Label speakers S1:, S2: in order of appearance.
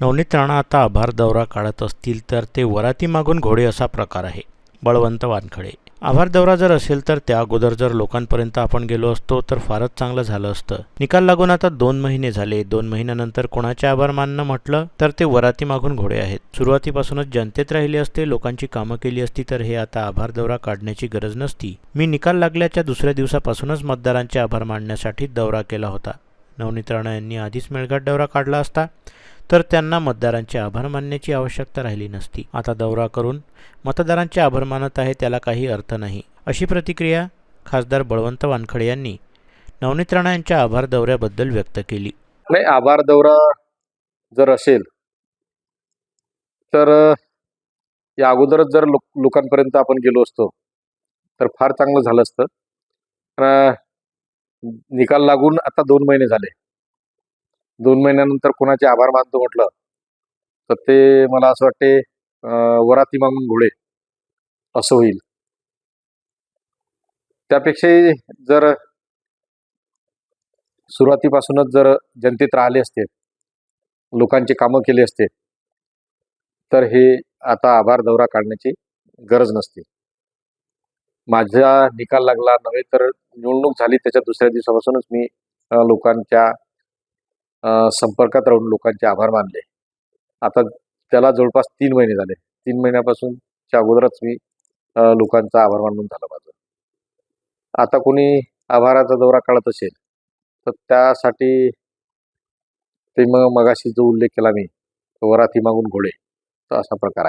S1: नवनीत राणा आता आभार दौरा काढत असतील तर ते वराती मागून घोडे असा प्रकार आहे. बळवंत वानखडे. आभार दौरा जर असेल तर त्या अगोदर जर लोकांपर्यंत आपण गेलो असतो तर फारच चांगलं झालं असतं. निकाल लागून आता दोन महिने झाले. दोन महिन्यानंतर कोणाचे आभार मानणं म्हटलं तर ते वराती मागून घोडे आहेत. सुरुवातीपासूनच जनतेत राहिले असते लोकांची कामं केली असती तर हे आता आभार दौरा काढण्याची गरज नसती. मी निकाल लागल्याच्या दुसऱ्या दिवसापासूनच मतदारांचे आभार मानण्यासाठी दौरा केला होता. नवनीत राणा यांनी आधीच मेळघाट दौरा काढला असता तर त्यांना मतदारांचे आभार मानण्याची आवश्यकता राहिली नसती. आता दौरा करून मतदारांचे आभार मानत आहे त्याला काही अर्थ नाही. अशी प्रतिक्रिया खासदार बळवंत वानखडे यांनी नवनीत राणा यांच्या आभार दौऱ्याबद्दल व्यक्त केली.
S2: नाही आभार दौरा जर असेल तर या अगोदरच जर लोक लोकांपर्यंत आपण गेलो असतो तर फार चांगलं झालं असतं. निकाल लागून आता दोन महिने झाले. दोन महिन्यानंतर कोणाचे आभार मानतो म्हटलं तर ते मला असं वाटते वराती मागून घोडे. असं होईल. त्यापेक्षाही जर सुरुवातीपासूनच जर जनतेत राहिले असते लोकांचे कामं केले असते तर हे आता आभार दौरा काढण्याची गरज नसते. माझा निकाल लागला नव्हे तर निवडणूक झाली त्याच्या दुसऱ्या दिवसापासूनच मी लोकांच्या संपर्कात राहून लोकांचे आभार मानले. आता त्याला जवळपास तीन महिने झाले. तीन महिन्यापासूनच्या अगोदरच मी लोकांचा आभार मानून झालं माझं. आता कोणी आभाराचा दौरा काढत असेल तर त्यासाठी ते मग मगाशी जो उल्लेख केला मी वराती मागून घोडे तर असा प्रकार आहे.